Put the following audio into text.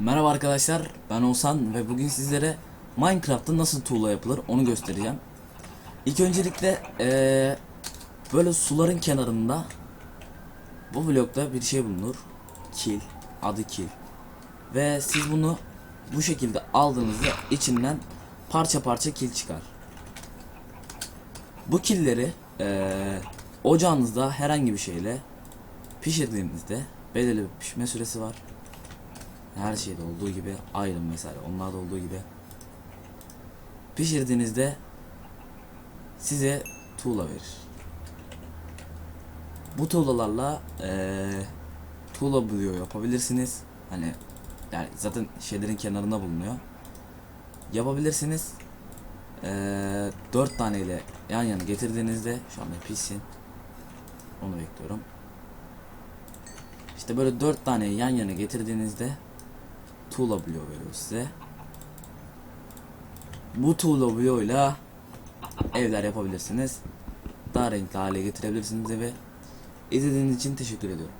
Merhaba arkadaşlar ben Oğuzhan ve bugün sizlere Minecraft'ta nasıl tuğla yapılır onu göstereceğim. İlk öncelikle eee, böyle suların kenarında bu blokta bir şey bulunur. Kil. Adı kil. Ve siz bunu bu şekilde aldığınızda içinden parça parça kil çıkar. Bu killeri eee, ocağınızda herhangi bir şeyle pişirdiğinizde belirli bir pişme süresi var. Her şeyde olduğu gibi Iron mesela onlarda olduğu gibi pişirdiğinizde size tuğla verir. Bu tuğlalarla eee tuğla buluyor yapabilirsiniz. Hani yani zaten şeylerin kenarında bulunuyor. Yapabilirsiniz. Eee 4 taneyle yan yana getirdiğinizde şu anda pişsin. Onu bekliyorum. İşte böyle 4 tane yan yana getirdiğinizde tuğla bloğu veriyor size. Bu tuğla bloğuyla evler yapabilirsiniz. Daha renkli hale getirebilirsiniz evi. İzlediğiniz için teşekkür ediyorum.